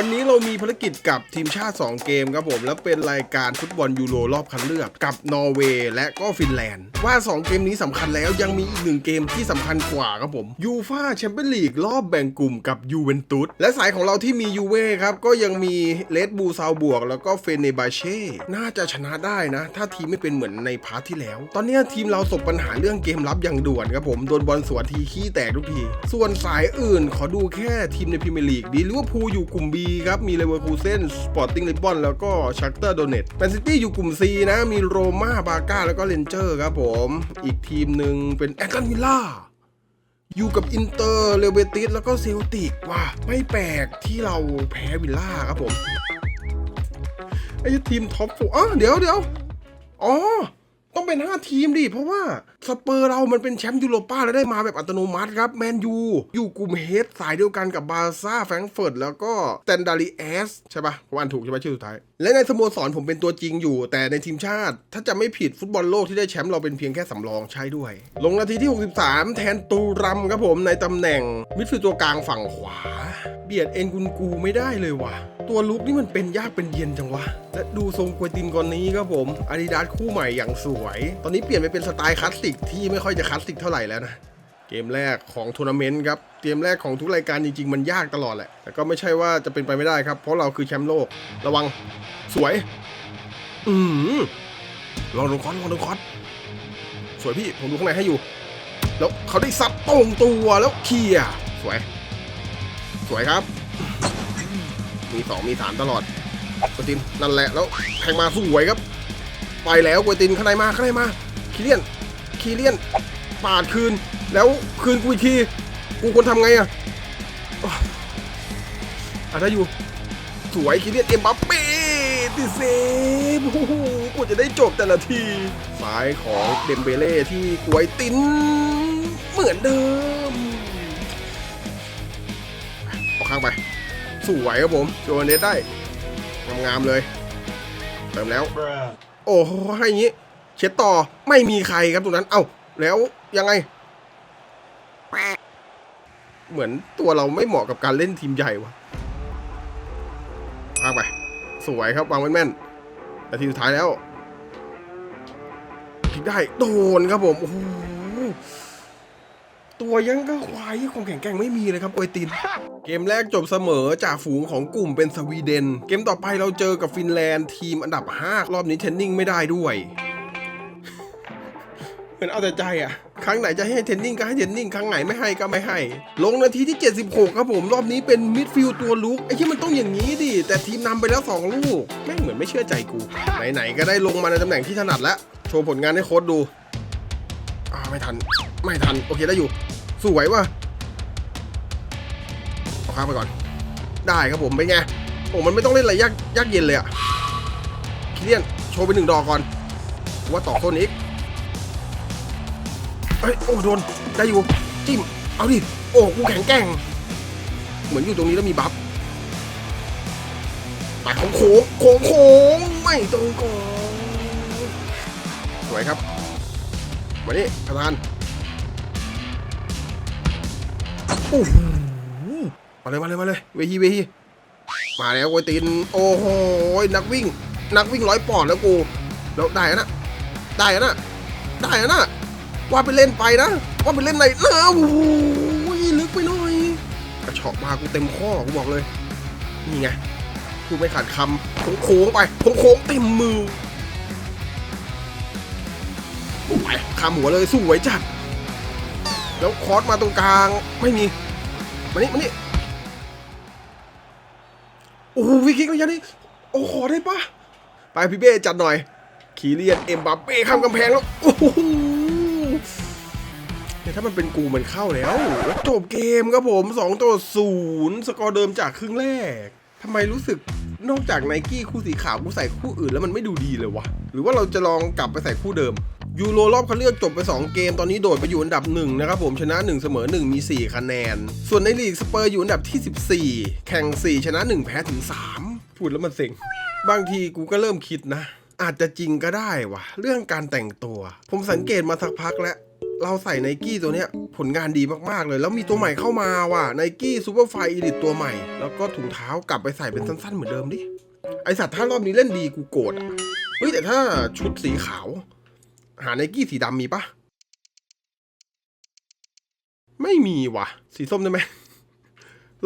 วันนี้เรามีภารกิจกับทีมชาติ 2 เกมครับผม แล้วเป็นรายการฟุตบอลยูโรรอบคัดเลือกกับนอร์เวย์และก็ฟินแลนด์ ว่า 2 เกมนี้สำคัญแล้วยังมีอีกหนึ่งเกมที่สำคัญกว่าครับผมยูฟาแชมเปี้ยนลีกรอบแบ่งกลุ่มกับยูเวนตุสและสายของเราที่มียูเว่ครับ ก็ยังมีเลดบูซาวบวก แล้วก็เฟเนบาเช่น่าจะชนะได้นะ ถ้าทีมไม่เป็นเหมือนในพาร์ทที่แล้ว ตอนนี้ทีมเราสบปัญหาเรื่องเกมรับอย่างด่วนครับผมโดนบอลสวนทีขี้แตกทุกที ส่วนสายอื่นขอดูแค่ทีมในพรีเมียร์ลีกดีลิเวอร์พูลอยู่กลุ่ม B ครับ มีเลเวอร์คูเซนสปอร์ติ้งลิสบอนแล้วก็ชักเตอร์โดเนตแมนซิตี้อยู่กลุ่ม C นะ มีโรม่าบาก้าแล้วก็เรนเจอร์ครับผม อีกทีมหนึ่งเป็นแอตตันวิลล่าอยู่กับอินเตอร์เรเบติสแล้วก็เซลติกว่ะไม่แปลกที่เราแพ้วิลล่าครับผมไอ้ทีมท็อปโฟอ๋อเดี๋ยวเดี๋ยวอ๋อ ต้องเป็น 5 ทีมดิ เพราะว่าสเปอร์เรามันเป็นแชมป์ยูโรป้าแล้วได้มาแบบอัตโนมัติครับ แมนยูอยู่กลุ่มเฮดสายเดียวกันกับบาร์ซ่าแฟรงก์เฟิร์ตแล้วก็แตนดาริเอสใช่ปะผมอ่านถูกใช่ไหมชื่อสุดท้าย และในสโมสรผมเป็นตัวจริงอยู่ แต่ในทีมชาติ ถ้าจะไม่ผิดฟุตบอลโลกที่ได้แชมป์เราเป็นเพียงแค่สำรองใช่ด้วย ลงนาทีที่ 63 แทนตูรัมครับผมในตำแหน่ง มิดฟิลด์ตัวกลางฝั่งขวา เบียดเอ็นกุนกูไม่ได้เลยว่ะ ตัวลุกนี่มันเป็นยากเป็นเย็นจังวะ และดูทรงกวยตินก่อนนี้ครับผมอาดิดาสคู่ใหม่อย่างสวย ตอนนี้เปลี่ยนไปเป็นสไตล์คลาสสิกที่ไม่ค่อยจะคลาสสิกเท่าไหร่แล้วนะเกมแรกของทัวร์นาเมนต์ครับ เกมแรกของทุกรายการจริงๆ มันยากตลอดแหละ แต่ก็ไม่ใช่ว่าจะเป็นไปไม่ได้ครับ เพราะเราคือแชมป์โลก ระวัง วย อืมลองดูคอนลองดูคอนสวยพี่ ผมดูข้างในให้อยู่ แล้วเขาได้ซัดตรงตัวแล้วเคลียร์สวย สวยครับ มีสองมีสามตลอดกวยตินนั่นแหละแล้วแทงมาสวยครับ ไปแล้วกวยตินข้างในมาข้างในมาคีเลียนคีเลียนปาดคืน แล้วคืนกูอีกทีกูควรทำไงอะอะอะได้อยู่ สวยคีเลียนเอ็มบัปเป้ ติเซฟโอ้โหกูจะได้จบแต่ละที ซ้ายของเดมเบเล่ที่กวยตินเหมือนเดิมเอาข้างไปสวยครับผมโจเนสได้งามๆเลยเติมแล้ว โอ้โหให้อย่างนี้ เช็ดต่อไม่มีใครครับตรงนั้น เอ้า แล้วยังไง เหมือนตัวเราไม่เหมาะกับการเล่นทีมใหญ่วะ สวยครับวางแม่นๆนาทีสุดท้ายแล้วพลิกได้โดนครับผมโอ้โหตัวยังก็ควายความแข็งแกร่งไม่มีเลยครับโอยติน เกมแรกจบเสมอจากฝูงของกลุ่มเป็นสวีเดน เกมต่อไปเราเจอกับฟินแลนด์ทีมอันดับ 5 รอบนี้เทนนิ่งไม่ได้ด้วย เหมือนเอาแต่ใจอะ ครั้งไหนจะให้เทนนิ่งก็ให้เทนนิ่ง ครั้งไหนไม่ให้ก็ไม่ให้ ลงนาทีที่ 76 ครับผม รอบนี้เป็นมิดฟิลด์ตัวลุก ไอ้ที่มันต้องอย่างนี้ดิ แต่ทีมนำไปแล้ว 2 ลูก แม่งเหมือนไม่เชื่อใจกู ไหนๆก็ได้ลงมาในตำแหน่งที่ถนัดแล้ว โชว์ผลงานให้โค้ดดูอ่าไม่ทัน ไม่ทัน โอเคได้อยู่สวยว่ะเอาข้ามไปก่อน ได้ครับผมเป็นไง โอ้มันไม่ต้องเล่นอะไรยากยากเย็นเลยอะคิเลียน โชว์ไปหนึ่งดอกก่อน ว่าต่อโซนอีก เอ้ยโอ้โดนได้อยู่จิ้มเอาดิโอ้กูแข็งแกร่ง เหมือนอยู่ตรงนี้แล้วมีบัฟแต่ของโค้งโค้งโค้งไม่ตรงก่อนสวยครับมานี่ประธานโอ้โหมาเลยมาเลยมาเลยเวทีเวทีมาแล้วโวยตินโอ้โหนักวิ่ง นักวิ่งร้อยปอนด์แล้วกูแล้วได้นะได้นะได้นะ ว่าไปเล่นไปนะ ว่าไปเล่นไหนนะโอ้โหลึกไปหน่อย กระชอกมากูเต็มข้อกูบอกเลย นี่ไงพูไม่ขาดคำโค้งๆไปโค้งเต็มมือไปคำหัวเลยสวยจัด แล้วคอร์สมาตรงกลางไม่มี มานี่มานี่โอ้วิคิกระยะนี้โอ้ขอได้ปะไปพี่เบ้จัดหน่อย ขีเรียนเอ็มบัปเป้ข้ามกำแพงแล้ว โอ้โห เนี่ถ้ามันเป็นกูมันเข้าแล้วจบเกมครับผม2ต่อ0สกอร์เดิมจากครึ่งแรกทำไมรู้สึกนอกจากไนกี้คู่สีขาวกูใส่คู่อื่นแล้วมันไม่ดูดีเลยวะ หรือว่าเราจะลองกลับไปใส่คู่เดิมยูโรรอบคัดเลือกจบไป 2 เกมตอนนี้โดดไปอยู่อันดับ1นะครับผมชนะ 1 เสมอ 1 มี 4 คะแนน ส่วนในลีกสเปอร์อยู่อันดับที่ 14 แข่ง 4 ชนะ 1 แพ้ถึง 3 พูดแล้วมันเซ็งบางทีกูก็เริ่มคิดนะ อาจจะจริงก็ได้วะเรื่องการแต่งตัว ผมสังเกตมาสักพักแล้ว เราใส่ไนกี้ตัวเนี้ยผลงานดีมากๆเลย แล้วมีตัวใหม่เข้ามาว่ะไนกี้ซูเปอร์ไฟอีลิตตัวใหม่ แล้วก็ถุงเท้ากลับไปใส่เป็นสั้นๆเหมือนเดิมดิ ไอสัตว์ถ้ารอบนี้เล่นดีกูโกรธอะ เฮ้ยแต่ถ้าชุดสีขาว หาไนกี้สีดำมีปะไม่มีว่ะ สีส้มได้ไหม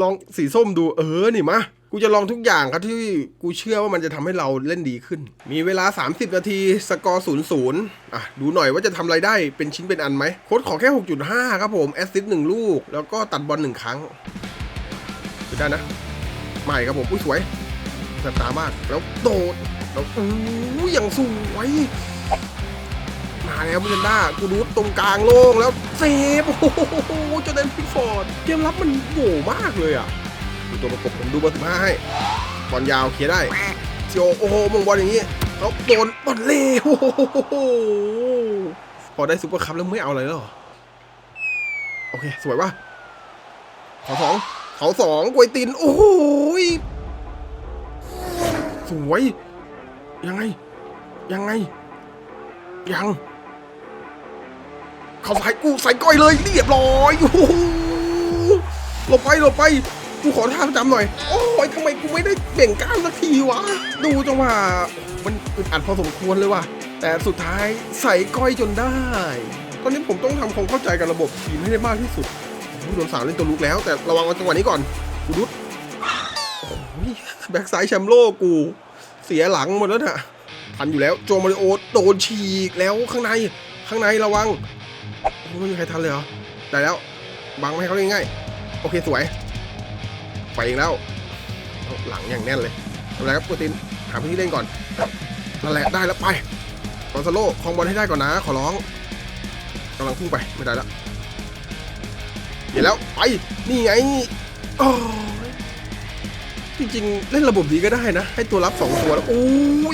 ลองสีส้มดูเออนี่มา กูจะลองทุกอย่างครับที่กูเชื่อว่ามันจะทำให้เราเล่นดีขึ้น มีเวลา 30 นาที สกอร์0ูนย์ศูนย์อะ ดูหน่อยว่าจะทำอะไรได้เป็นชิ้นเป็นอันไหม โค้ดขอแค่ 6.5 ครับผม แอสซิสต์หนึ่งลูก แล้วก็ตัดบอลหนึ่งครั้งจะได้นะ ใหม่ครับผม อุ้ยสวยสตามาก แล้วโดด แล้วอู้ยอย่างสวยมาแล้วมินด้ากูรูดตรงกลางโล่งแล้วเซฟโอ้โหจอแดนพิกฟอร์ด เกมรับมันโหมากเลยอะ ดูตัวประกบผมดูเบอร์สิบห้าให้บอลยาวเคลียร์ได้เซียวโอ้โหมงบอลอย่างนี้แล้วโดนบอลเล่โอ้โหพอได้ซุปเปอร์คัพแล้วไม่เอาอะไรแล้วเหรอโอเค สวยว่ะเขาสองเขาสองกวยติน โอ้ยสวย ยังไง ยังไง ยัง เขาใส่กูใส่ก้อยเลยเรียบร้อยโอ้โหหลบไปหลบไป กูขอท่าประจำหน่อย โอ้ยทำไมกูไม่ได้เบ่งกล้ามสักทีวะ ดูจังหวะมันอึดอัดพอสมควรเลยว่ะ แต่สุดท้ายใส่ก้อยจนได้ ตอนนี้ผมต้องทำความเข้าใจกับระบบทีมให้ได้มากที่สุดโอ้โดนสาวเล่นตัวลุกแล้ว แต่ระวังจังหวะนี้ก่อนกูรุดโอ้ยแบ็กซ้ายแชมป์โลกกู เสียหลังหมดแล้วน่ะทันอยู่แล้วโจมาริโอโดนฉีกแล้วข้างในข้างในระวังไม่มีใครทันเลยเหรอได้แล้วบังไม่ให้เขาง่ายๆโอเคสวย ไปเองแล้ว หลังอย่างแน่นเลยทำอะไรครับโปรตินหาพื้นที่เล่นก่อนนั่นแหละได้แล้วไปกอนซาโลคลองบอลให้ได้ก่อนนะ ขอร้องกำลังพุ่งไปไม่ได้แล้วเดี๋ยวแล้วไปนี่ไงโอ้จริงๆ เล่นระบบนี้ก็ได้นะ ให้ตัวรับสองตัวแล้วโอ้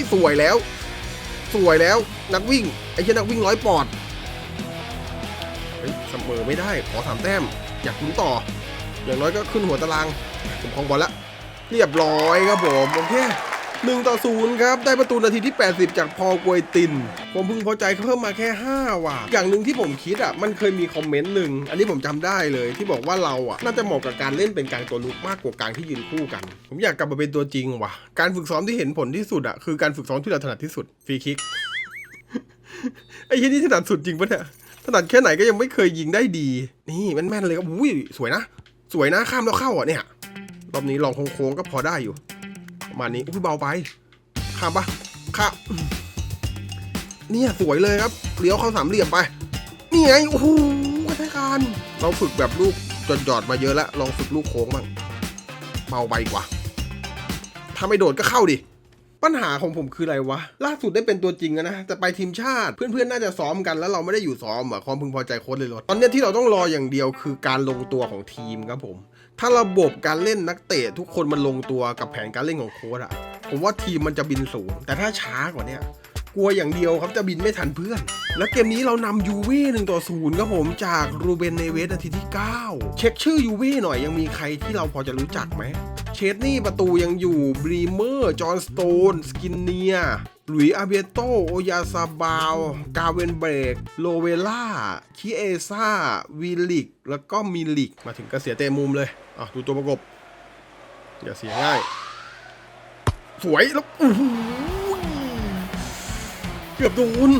ยสวยแล้ว สวยแล้วนักวิ่งไอ้เช่นนักวิ่งร้อยปอดเฮ้ยเสมอไม่ได้ขอสามแต้ม อยากลุ้นต่อ อย่างน้อยก็ขึ้นหัวตาราง ผมคลองบอลละเรียบร้อยครับผมโอเคหนึ่งต่อศูนย์ครับ ได้ประตูนาทีที่ 80 จากพอลกวยติน ผมพึงพอใจเพิ่มมาแค่ 5 ว่ะ อย่างหนึ่งที่ผมคิดอะ มันเคยมีคอมเมนต์หนึ่ง อันนี้ผมจำได้เลยที่บอกว่าเราอะ น่าจะเหมาะกับการเล่นเป็นกลางตัวลุกมากกว่ากลางที่ยืนคู่กัน ผมอยากกลับมาเป็นตัวจริงว่ะ การฝึกซ้อมที่เห็นผลที่สุดอะ คือการฝึกซ้อมที่เราถนัดที่สุดฟรีคิกไอ้ยี่นี่ถนัดสุดจริงปะเนี่ยถนัดแค่ไหนก็ยังไม่เคยยิงได้ดี นี่แม่นๆเลยครับอุ้ยสวยนะ สวยนะข้ามแล้วเข้าอะเนี่ย รอบนี้ลองโค้งๆก็พอได้อยู่ ประมาณนี้อุ้ยเบาไปข้ามปะข้ามเนี่ยสวยเลยครับเลี้ยวเข้าสามเหลี่ยมไปนี่ไงโอ้โหกระทการเราฝึกแบบลูกจดจอดมาเยอะแล้วลองฝึกลูกโค้งบ้างเบาไปกว่า ถ้าไม่โดดก็เข้าดิปัญหาของผมคืออะไรวะ ล่าสุดได้เป็นตัวจริงนะ แต่ไปทีมชาติ เพื่อนๆ น่าจะซ้อมกันแล้วเราไม่ได้อยู่ซ้อมอะความพึงพอใจโค้ชเลยลดตอนนี้ที่เราต้องรออย่างเดียวคือการลงตัวของทีมครับผม ถ้าระบบการเล่นนักเตะทุกคนมันลงตัวกับแผนการเล่นของโค้ชอะผมว่าทีมมันจะบินสูง แต่ถ้าช้ากว่านี้กลัวอย่างเดียวครับจะบินไม่ทันเพื่อน และเกมนี้เรานำยูเว่หนึ่งต่อศูนย์ครับผมจากรูเบนเนเวสนาทีที่ 9 เช็คชื่อยูเว่หน่อยยังมีใครที่เราพอจะรู้จักไหมเชดนี่ประตูยังอยู่บรีเมอร์ จอห์นสโตน สกินเนีย หลุยอาเบโตโอยาซาบาว กาเวนเบรก โลเวล่า คิเอซ่า วีลิก แล้วก็มิลิก มาถึงก็เสียเตะมุมเลยอะดูตัวประกบ อย่าเสียง่าย สวยแล้วอู้หูเกือบโดน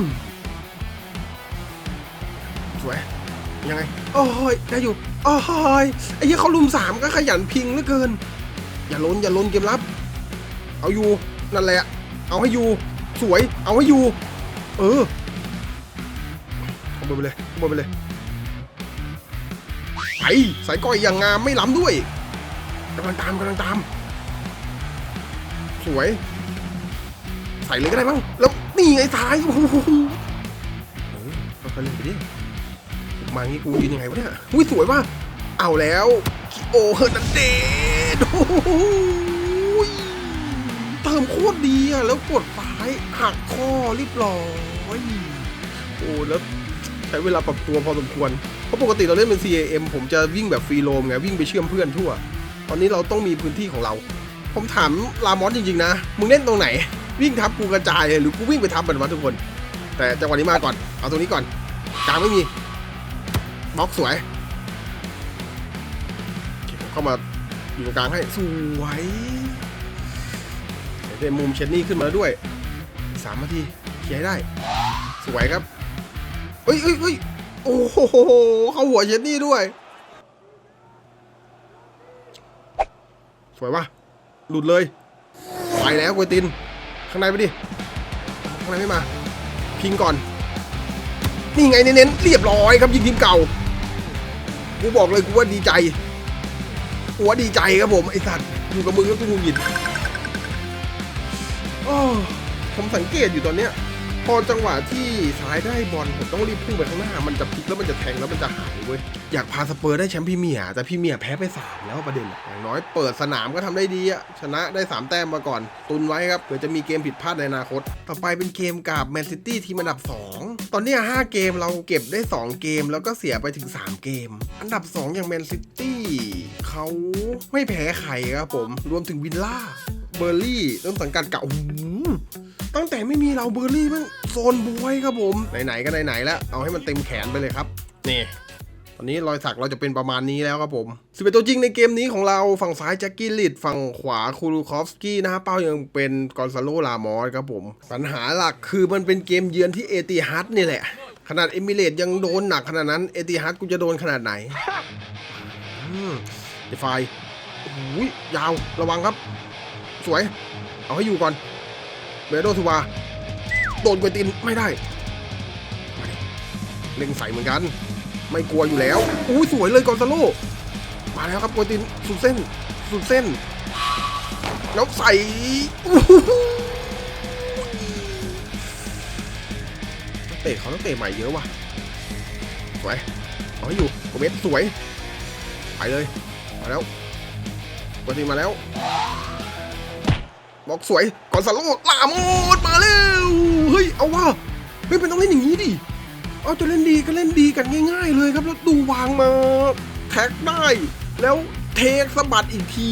สวย ยังไง โอ้ยได้อยู่ โอ้ยไอ้เหี้ยเขาลุมสามก็ขยันพิงเหลือเกิน อย่าล้นอย่าล้นเกมรับ เอาอยู่ นั่นแหละ เอาให้อยู่ สวย เอาให้อยู่ เออเอาบนไปเลยเอาบนไปเลยไปสายก้อยอย่างงามไม่ล้ำด้วยกำลังตามกำลังตาม สวย ใส่เลยก็ได้มั้งแล้วนี่ไงสายโอ้โหเออค่อยๆเล่นไปดิมางี้กูยืนยังไงวะเนี่ยอุ้ยสวยว่ะเอาแล้วโอเฮอร์นันเดสโอ้โห มโคตรดีอะ แล้วกดซ้ายหักข้อรีบร้อยโอ้แล้วใช้เวลาปรับตัวพอสมควร เพราะปกติเราเล่นเป็น CAM ผมจะวิ่งแบบฟรีโรมไง วิ่งไปเชื่อมเพื่อนทั่ว ตอนนี้เราต้องมีพื้นที่ของเรา ผมถามลามอสจริง ๆ นะ มึงเล่นตรงไหน วิ่งทับกูกระจายเลยหรือกูวิ่งไปทับมันวะทุกคน แต่จังหวะนี้มาก่อน เอาตรงนี้ก่อนกลางไม่มีบล็อกสวยเข้ามาอยู่ตรงกลางให้สวย ได้มุมเชนนี่ขึ้นมาด้วยสามนาทีเคลียร์ได้ สวยครับเอ้ยเอ้ยเอ้ยโอ้โหเข้าหัวเชนนี่ด้วย สวยปะหลุดเลยไปแล้วกวยติน ข้างในไปดิ ข้างในไม่มา พิงก่อน นี่ไงเน้นๆเรียบร้อยครับยิงทีมเก่า กูบอกเลยกูว่าดีใจกูว่าดีใจครับผมไอ้สัตว์อยู่กับมึงแล้วกูหงุดหงิด โอ้ผมสังเกตอยู่ตอนเนี้ย พอจังหวะที่ซ้ายได้บอลผมต้องรีบพุ่งไปข้างหน้า มันจะพลิกแล้วมันจะแทงแล้วมันจะหายเว้ย อยากพาสเปอร์ได้แชมป์พรีเมียร์แต่พรีเมียร์แพ้ไปสามแล้วประเด็นอะอย่างน้อยเปิดสนามก็ทำได้ดีอะชนะได้ 3 แต้มมาก่อน ตุนไว้ครับเผื่อจะมีเกมผิดพลาดในอนาคต ต่อไปเป็นเกมกับแมนซิตี้ทีมอันดับ 2 ตอนนี้ 5 เกมเราเก็บได้ 2 เกมแล้วก็เสียไปถึง 3 เกม อันดับ 2 อย่างแมนซิตี้เขาไม่แพ้ใครครับผมรวมถึงวิลล่า เบอร์ลี่ต้นสังกัดเก่าตั้งแต่ไม่มีเราเบอร์รี่มันโซนบวยครับผม ไหนๆก็ไหนๆแล้วเอาให้มันเต็มแขนไปเลยครับ นี่ตอนนี้รอยสักเราจะเป็นประมาณนี้แล้วครับผมสิบเป็นตัวจริงในเกมนี้ของเราฝั่งซ้ายแจ็คกี้ลิดฝั่งขวาคูรูคอฟสกี้นะฮะเป้ายังเป็นกอนซาโลลามอสครับผม ปัญหาหลักคือมันเป็นเกมเยือนที่เอติฮัดนี่แหละ ขนาดเอมิเรตยังโดนหนักขนาดนั้นเอติฮัดกูจะโดนขนาดไหนเดฟายโอ้โหยาวระวังครับ สวย เอาให้อยู่ก่อนเบโดทูวา โดนกวยตินไม่ได้ เล็งใส่เหมือนกัน ไม่กลัวอยู่แล้วอุ้ยสวยเลยกอนซาโล มาแล้วครับกวยตินสุดเส้น สุดเส้น แล้วใส่อู้หูเตะเขาต้องเตะใหม่เยอะว่ะ สวย เอาให้อยู่โกเมสสวย ไปเลย มาแล้วกวยตินมาแล้ว บอกสวยก่อนสาโลลาโมดมาแล้วเฮ้ยเอาว่าเฮ้ยมันต้องเล่นอย่างนี้ดิเอาจะเล่นดีก็เล่นดีกันง่าย ๆ เลยครับแล้วดูวางมาแท็กได้ แล้วเทคสะบัดอีกที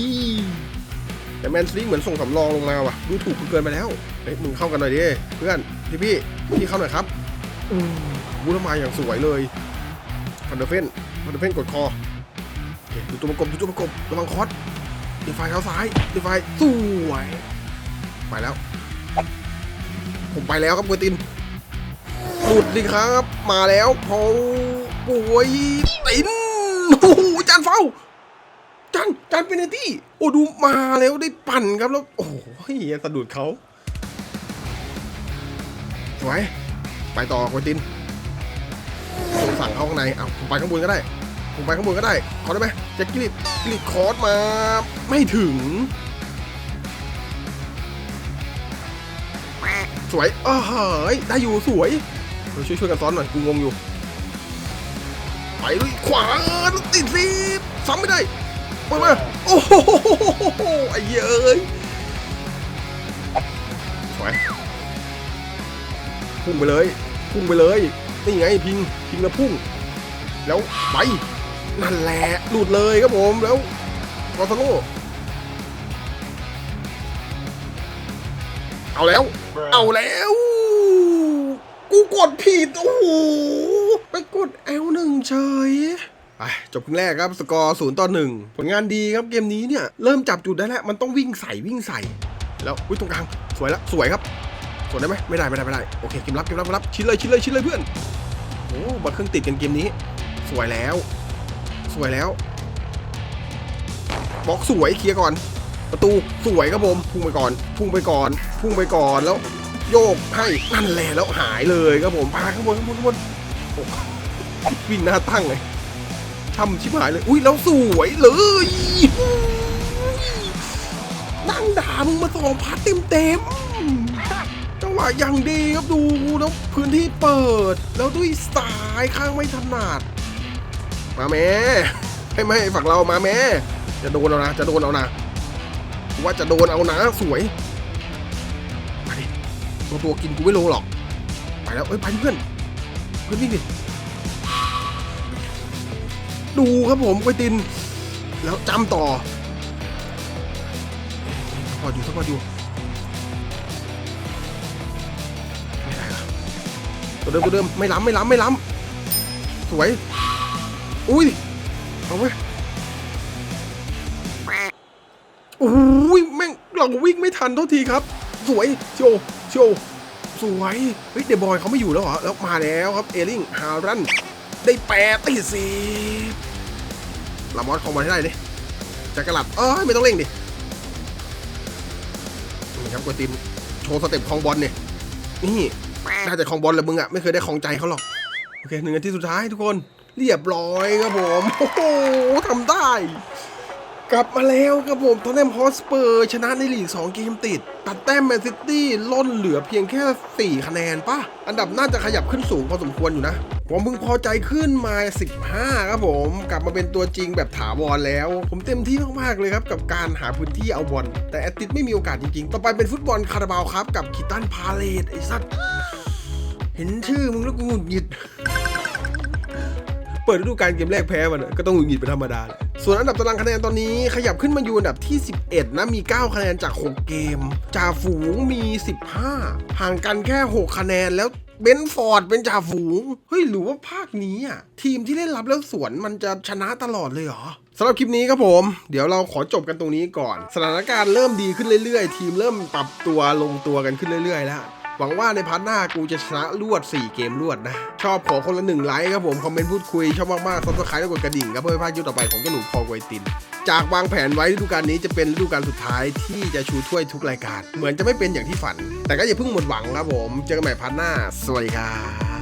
แต่แมนซีเหมือนส่งสำรองลงมาว่ะดูถูกเกินไปแล้วเฮ้ยมึงเข้ากันหน่อยดิเพื่อนพี่พี่พี่เข้าหน่อยครับอืมบูรมาอย่างสวยเลยฟันเดอร์เฟนฟันเดอร์เฟนกดคออเคดูตัวประกบดูตัวประกบระวังคอสดีไฟเท้าซ้ายดีไฟสวย ไปแล้ว ผมไปแล้วครับกวยตินหลุดดิครับ มาแล้วพอป่วยตินโอ้โหจานเฝ้าจานจานเป็นไอที่โอ้ดูมาแล้วได้ปั่นครับแล้ว โอ้โหสะดุดเขาสวยไปต่อกวยตินผมสั่งเข้าข้างในเอาผมไปข้างบนก็ได้ ผมไปข้างบนก็ได้ขอได้ไหมจ็คกิลิตกิลิตคอร์สมาไม่ถึง สวยเออเฮ้ยได้อยู่สวยเออช่วยช่วยกันซ้อนหน่อยกูงงอยู่ ไปลุยขวาติดซีซ้ำไม่ได้เปิดมาโอ้โหไอ้เยเอ้ยสวยพุ่งไปเลยพุ่งไปเลยนี่ไงพิงพิงแล้วพุ่ง แล้วไปนั่นแหละหลุดเลยครับผมแล้วกอสโล เอาแล้ว เอาแล้ว กูกดผิด โอ้โห ไปกด L1 เฉยไปจบครึ่งแรกครับสกอร์ศูนย์ต่อหนึ่งผลงานดีครับเกมนี้เนี่ย เริ่มจับจุดได้แล้ว มันต้องวิ่งใส่วิ่งใส่ แล้วอุ้ยตรงกลาง สวยแล้วสวยครับ สวยได้ไหมไม่ได้ไม่ได้ไม่ได้โอเคเกมรับเกมรับเกมรับชิ้นเลยชิ้นเลยชิ้นเลยเพื่อนโอ้บัตรเครื่องติดกันเกมนี้ สวยแล้ว สวยแล้วบล็อกสวยเคลียร์ก่อน ประตูสวยครับผมพุ่งไปก่อน พุ่งไปก่อน พุ่งไปก่อนแล้วโยกให้นั่นแหละแล้วหายเลยครับผมพาข้างบนข้างบนข้างบนโอ้วิ่งหน้าตั้งเลยช่ำชิบหายเลย อุ้ยแล้วสวยเลยนั่งด่ามึงมาสองพัดเต็มเต็มๆจังหวะอย่างดีครับดูแล้วพื้นที่เปิด แล้วด้วยสายข้างไม่ถนัดมาแม่ให้ไม่ฝั่งเรามาแม่จะโดนเอานะ จะโดนเอานะ ว่าจะโดนเอานะสวยมาดิตัวตัวกินกูไม่ลงหรอก ไปแล้วเอ้ยไปเพื่อนเพื่อนวิ่งดิดูครับผมไปติน แล้วจำต่อพออยู่สักพออยู่ไม่ได้หรอตัวเดิมตัวเดิมไม่ล้ำไม่ล้ำไม่ล้ำสวย อุ้ยเอาไหมโอ้ เราวิ่งไม่ทันโทษทีครับ สวยโชว์โชว์สวยเฮ้ยเดบอยเขาไม่อยู่แล้วเหรอแล้วมาแล้วครับเอลิงฮารันได้แปดติดสิบลามอสของมาให้ได้ดิจักรลัดเอ้ยไม่ต้องเร่งดินี่ครับกวติมโชว์สเต็ปคองบอลเนี่ยนี่น่าจะคองบอลแหละมึงอะไม่เคยได้คองใจเขาหรอกโอเคหนึ่งนาทีสุดท้ายทุกคน เรียบร้อยครับผมโอ้โหทำได้ กลับมาแล้วครับผมทอนแนมฮอสเปอร์ชนะในลีก 2 เกมติด ตัดแต้มแมนซิตี้ล่นเหลือเพียงแค่ 4 คะแนนป่ะอันดับน่าจะขยับขึ้นสูงพอสมควรอยู่นะผมมึงพอใจขึ้นมา 15 ครับผม กลับมาเป็นตัวจริงแบบถาวรแล้ว ผมเต็มที่มาก ๆ เลยครับ กับการหาพื้นที่เอาบอลแต่แอตติสไม่มีโอกาสจริง ๆ ต่อไปเป็นฟุตบอลคาราบาวครับ กับคิตันพาเลตไอ้สัสเห็นชื่อมึงแล้วกูหงุดหงิด เปิดฤดูกาลเกมแรกแพ้มันอะก็ต้องหงุดหงิดเป็นธรรมดาแหละ ส่วนอันดับตารางคะแนนตอนนี้ขยับขึ้นมาอยู่อันดับที่ 11 นะ มี 9 คะแนนจาก 6 เกม จ่าฝูงมี 15 ห่างกันแค่ 6 คะแนนแล้วเบนฟอร์ดเป็นจ่าฝูง เฮ้ย หรือว่าภาคนี้อะ ทีมที่เล่นรับแล้วสวนมันจะชนะตลอดเลยเหรอสำหรับคลิปนี้ครับผม เดี๋ยวเราขอจบกันตรงนี้ก่อน สถานการณ์เริ่มดีขึ้นเรื่อยๆ ทีมเริ่มปรับตัวลงตัวกันขึ้นเรื่อยๆ แล้ว หวังว่าในพาร์ทหน้ากูจะชนะรวด 4 เกมรวดนะ ชอบขอคนละหนึ่งไลค์ครับผม คอมเมนต์พูดคุย ชอบมากๆซับสไครต์และกดกระดิ่งครับเพื่อไม่พลาดยุคต่อไปของเจ้าหนูพอไวติน จากวางแผนไว้ฤดูกาลนี้จะเป็นฤดูกาลสุดท้ายที่จะชูถ้วยทุกรายการ เหมือนจะไม่เป็นอย่างที่ฝัน แต่ก็อย่าเพิ่งหมดหวังครับผม เจอกันใหม่พาร์ทหน้า สวัสดีครับ